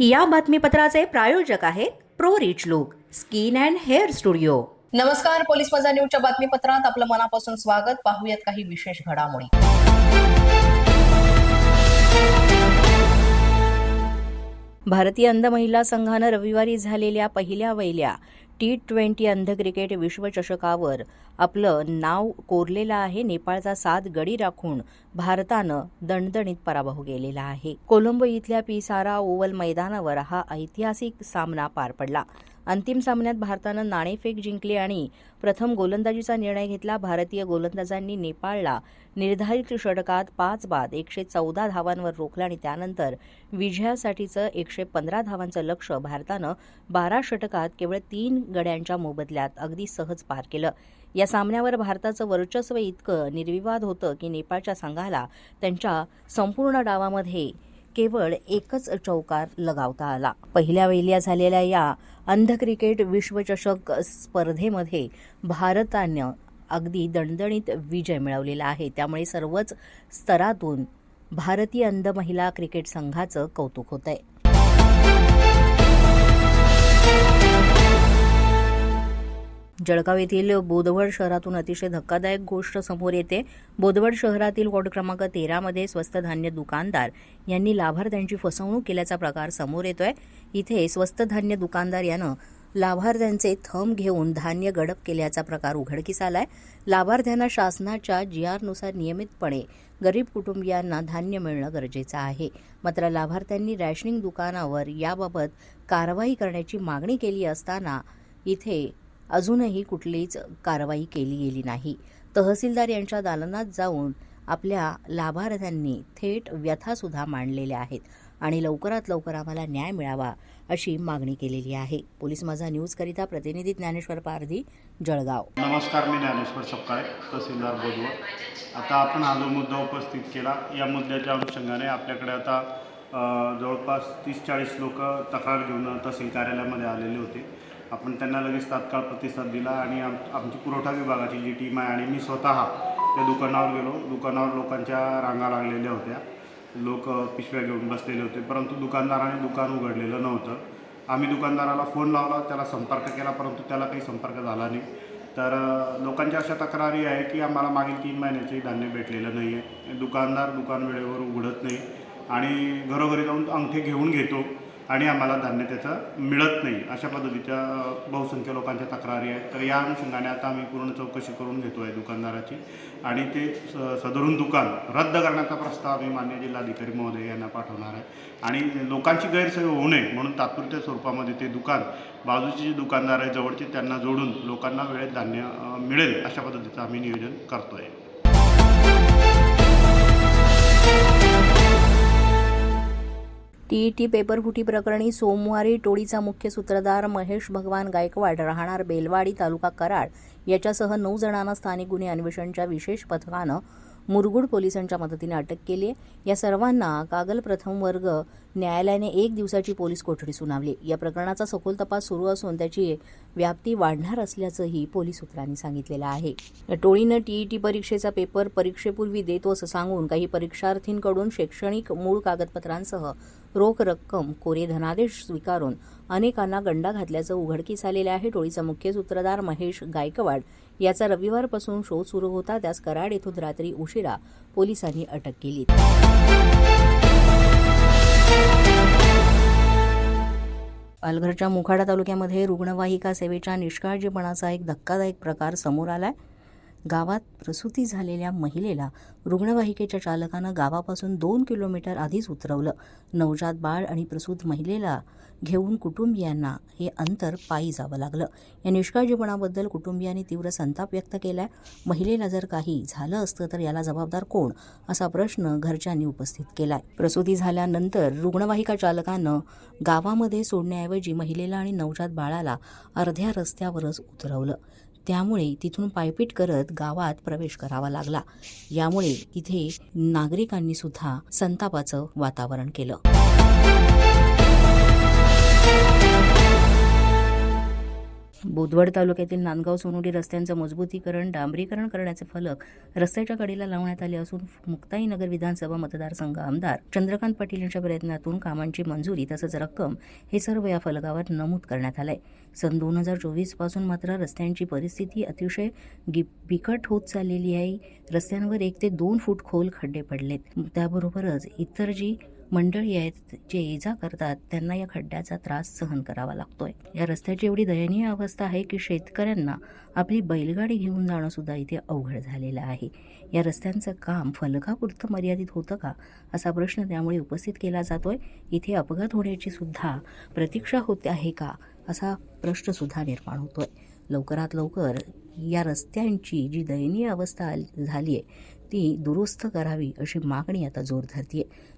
या बातमीपत्राचे प्रायोजक आहेत pro rich look skin and hair studio. नमस्कार पोलीस माझा न्यूजच्या बातमीपत्रात आपलं मनापासून स्वागत. पाहूयात काही विशेष घडामोडी. भारतीय अंध महिला संघानं रविवारी झालेल्या पहिल्या वहिल्या टी ट्वेंटी अंध क्रिकेट विश्वचषकावर आपलं नाव कोरलेलं आहे. नेपाळचा सात गडी राखून भारतानं दणदणीत पराभव केलेला आहे. कोलंबो इथल्या पिसारा ओव्हल मैदानावर हा ऐतिहासिक सामना पार पडला. अंतिम सामन्यात भारतानं नाणेफेक जिंकली आणि प्रथम गोलंदाजीचा निर्णय घेतला. भारतीय गोलंदाजांनी नेपाळला निर्धारित षटकात पाच बाद एकशे चौदा धावांवर रोखलं आणि त्यानंतर विजयासाठीचं एकशे पंधरा धावांचं लक्ष भारतानं बारा षटकात केवळ तीन गड्यांच्या मोबदल्यात अगदी सहज पार केलं. या सामन्यावर भारताचं वर्चस्व इतकं निर्विवाद होतं की नेपाळच्या संघाला त्यांच्या संपूर्ण डावामध्ये केवळ एकच चौकार लगावता आला. पहिल्या वेल्या झालेल्या या अंध क्रिकेट विश्वचषक स्पर्धेमध्ये भारतानं अगदी दणदणीत विजय मिळवलेला आहे. त्यामुळे सर्वच स्तरातून भारतीय अंध महिला क्रिकेट संघाचं कौतुक होत आहे जळगाव येथील बोदवड शहरातून अतिशय धक्कादायक गोष्ट समोर येते. बोदवड शहरातील वॉर्ड क्रमांक तेरामध्ये स्वस्त धान्य दुकानदार यांनी लाभार्थ्यांची फसवणूक केल्याचा प्रकार समोर येतोय. इथे स्वस्त धान्य दुकानदार यानं लाभार्थ्यांचे थंब घेऊन धान्य गडप केल्याचा प्रकार उघडकीस आलाय. लाभार्थ्यांना शासनाच्या जी आरनुसार नियमितपणे गरीब कुटुंबियांना धान्य मिळणं गरजेचं आहे. मात्र लाभार्थ्यांनी रॅशनिंग दुकानावर याबाबत कारवाई करण्याची मागणी केली असताना इथे अजूनही कुठलीच कारवाई केली गेली नाही. तहसीलदार यांच्या दालनात जाऊन आपल्या लाभार्थ्यांनी थेट व्यथासुद्धा मांडलेल्या आहेत आणि लवकरात लवकर आम्हाला न्याय मिळावा अशी मागणी केलेली आहे. पोलीस माझा न्यूजकरिता प्रतिनिधी ज्ञानेश्वर पारधी जळगाव. नमस्कार मी ज्ञानेश्वर सपकाळे तहसीलदार बोधवड. आता आपण हा जो मुद्दा उपस्थित केला या मुद्द्याच्या अनुषंगाने आपल्याकडे आता जवळपास तीस चाळीस लोक तक्रार घेऊन तहसील कार्यालयामध्ये आलेले होते. आपण त्यांना लगेच तात्काळ प्रतिसाद दिला आणि आम आमची पुरवठा विभागाची जी टीम आहे आणि मी स्वतः त्या दुकानावर गेलो. दुकानावर लोकांच्या रांगा लागलेल्या होत्या. लोक पिशव्या घेऊन बसलेले होते. परंतु दुकानदाराने दुकान उघडलेलं नव्हतं. आम्ही दुकानदाराला फोन लावला त्याला संपर्क केला परंतु त्याला काही संपर्क झाला नाही. तर लोकांच्या अशा तक्रारी आहे की आम्हाला मागील तीन महिन्याचे धान्य भेटलेलं नाही आहे. दुकानदार दुकान वेळेवर उघडत नाही. आणि घरोघरी जाऊन अंगठे घेऊन घेतो. आणि आम्हाला धान्य त्याचं मिळत नाही अशा पद्धतीच्या बहुसंख्य लोकांच्या तक्रारी आहेत. तर या अनुषंगाने आता आम्ही पूर्ण चौकशी करून घेतो आहे दुकानदाराची. आणि ते स सदरून दुकान रद्द करण्याचा प्रस्ताव आम्ही मान्य जिल्हाधिकारी महोदय यांना पाठवणार आहे. आणि लोकांची गैरसोय होऊ नये म्हणून तात्पुरत्या स्वरूपामध्ये ते दुकान बाजूचे जे दुकानदार आहे जवळचे त्यांना जोडून लोकांना वेळेत धान्य मिळेल अशा पद्धतीचं आम्ही नियोजन करतो आहे टीईटी पेपर फुटी प्रकरणी सोमवारी टोळीचा मुख्य सूत्रधार महेश भगवान गायकवाड राहणार बेलवाडी तालुका कराड याच्यासह नऊ जणांना स्थानिक गुन्हे अन्वेषणच्या विशेष पथकानं मुरगुड पोलिसांच्या मदतीने अटक केली आहे या सर्वांना कागल प्रथम वर्ग न्यायालयाने एक दिवसाची पोलीस कोठडी सुनावली. या प्रकरणाचा सखोल तपास सुरू असून त्याची व्याप्ती वाढणार असल्याचंही पोलीस सूत्रांनी सांगितलेलं आहे. या टोळीनं टीईटी परीक्षेचा पेपर परीक्षेपूर्वी देतो असं सांगून काही परीक्षार्थींकडून शैक्षणिक मूळ कागदपत्रांसह रोख रक्कम कोरे धनादेश स्वीकारून अनेकांना गंडा घातल्याचं उघडकीस आलेलं आहे. टोळीचा मुख्य सूत्रधार महेश गायकवाड याचा रविवारपासून शोध सुरू होता. त्यास कराड येथून रात्री उशिरा पोलिसांनी अटक केली. पालघरच्या मुखाडा तालुक्यामध्ये रुग्णवाहिका सेवेच्या निष्काळजीपणाचा एक धक्कादायक प्रकार समोर आलाय. गावात प्रसूती झालेल्या महिलेला रुग्णवाहिकेच्या चालकानं गावापासून दोन किलोमीटर आधीच उतरवलं. नवजात बाळ आणि प्रसूत महिलेला घेऊन कुटुंबियांना हे अंतर पायी जावं लागलं. या निष्काळजीपणाबद्दल कुटुंबियांनी तीव्र संताप व्यक्त केलाय. महिलेला जर काही झालं असतं तर याला जबाबदार कोण? असा प्रश्न घरच्यांनी उपस्थित केलाय. प्रसूती झाल्यानंतर रुग्णवाहिका चालकानं गावामध्ये सोडण्याऐवजी महिलेला आणि नवजात बाळाला अर्ध्या रस्त्यावरच उतरवलं. त्यामुळे तिथून पायपीट करत गावात प्रवेश करावा लागला. यामुळे इथे नागरिकांनी सुद्धा संतापाचं वातावरण केलं. बोदवड तालुक्यातील नांदगाव सोनोडी रस्त्यांचं मजबूतीकरण डांबरीकरण करण्याचे फलक रस्त्याच्या कडेला लावण्यात आले असून मुक्ताईनगर विधानसभा मतदारसंघ आमदार चंद्रकांत पाटील यांच्या प्रयत्नातून कामांची मंजुरी तसंच रक्कम हे सर्व या फलकावर नमूद करण्यात आलंय. सन दोन हजार चोवीसपासून मात्र रस्त्यांची परिस्थिती अतिशय बिकट होत चाललेली आहे. रस्त्यांवर एक ते दोन फूट खोल खड्डे पडलेत. त्याबरोबरच इतर जी मंडळी आहेत जे इजा करतात त्यांना या खड्ड्याचा त्रास सहन करावा लागतोय. या रस्त्याची एवढी दयनीय अवस्था आहे की शेतकऱ्यांना आपली बैलगाडी घेऊन जाणं सुद्धा इथे अवघड झालेलं आहे. या रस्त्यांचं काम फलकापुरतं मर्यादित होतं का? असा प्रश्न त्यामुळे उपस्थित केला जातोय. इथे अपघात होण्याची सुद्धा प्रतीक्षा होते आहे का? असा प्रश्न सुद्धा निर्माण होतोय. लवकरात लवकर या रस्त्यांची जी दयनीय अवस्था झाली आहे ती दुरुस्त करावी अशी मागणी आता जोर धरतीये.